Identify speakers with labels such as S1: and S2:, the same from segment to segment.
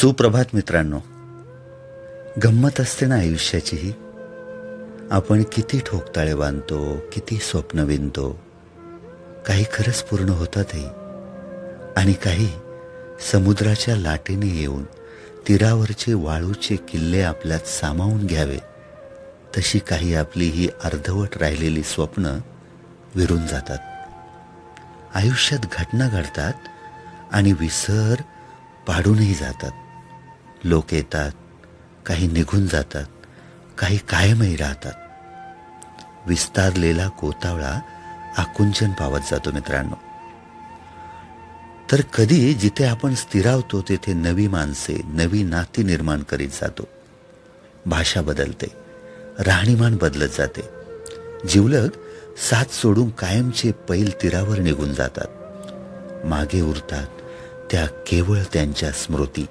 S1: सुप्रभात मित्रांनो. गंमत असते ना आयुष्याचीही आपण किती ठोकताळे बांधतो किती स्वप्न विणतो काही खरंच पूर्ण होतातही. आणि काही समुद्राच्या लाटेने येऊन तीरावरचे वाळूचे किल्ले आपल्यात सामावून घ्यावे. तशी काही आपली ही अर्धवट राहिलेली स्वप्न विरून जातात. आयुष्यात घटना घडतात आणि विसर पाडूनही जातात. लोक येतात काही निघून जातात काही कायमही राहतात. विस्तारलेला कोतावळा आकुंचन पावत जातो मित्रांनो. तर कधी जिथे आपण स्थिरावतो तेथे नवी माणसे नवी नाती निर्माण करीत जातो. भाषा बदलते राहणीमान बदलत जाते. जिवलग साथ सोडून कायमचे पैल तीरावर निघून जातात. मागे उरतात त्या केवळ त्यांच्या स्मृती.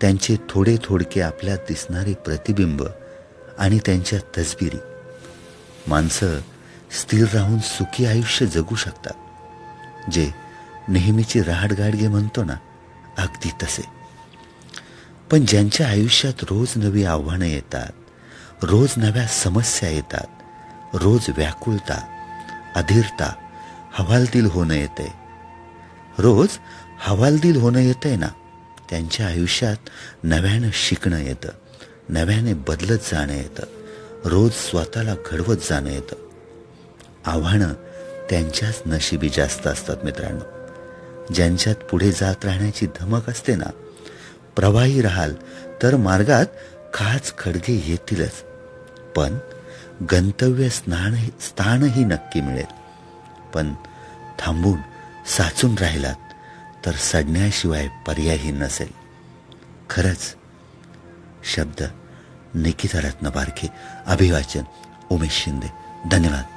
S1: त्यांचे थोडे थोडके आपल्यात दिसणारे प्रतिबिंब आणि त्यांच्या तसबिरी. माणसं स्थिर राहून सुखी आयुष्य जगू शकतात जे नेहमीची राहडगाडगे म्हणतो ना अगदी तसे. पण ज्यांच्या आयुष्यात रोज नवी आव्हानं येतात रोज नव्या समस्या येतात रोज व्याकुळता अधीरता हवालदिल होणं येते रोज हवालदिल होणं येतंय ना. त्यांच्या आयुष्यात नव्यानं शिकणं येतं. नव्याने बदलत जाणं येतं. रोज स्वतःला घडवत जाणं येतं. आव्हानं त्यांच्याच नशिबी जास्त असतात मित्रांनो. ज्यांच्यात पुढे जात राहण्याची धमक असते ना प्रवाही राहाल तर मार्गात खाच खडगे येतीलच. पण गंतव्य स्नान स्थानही नक्की मिळेल. पण थांबून साचून राहिलात तर सडण्याशिवाय पर्यायही नसेल. खरंच शब्द निकिता रत्नबारखे अभिवाचन उमेश शिंदे. धन्यवाद.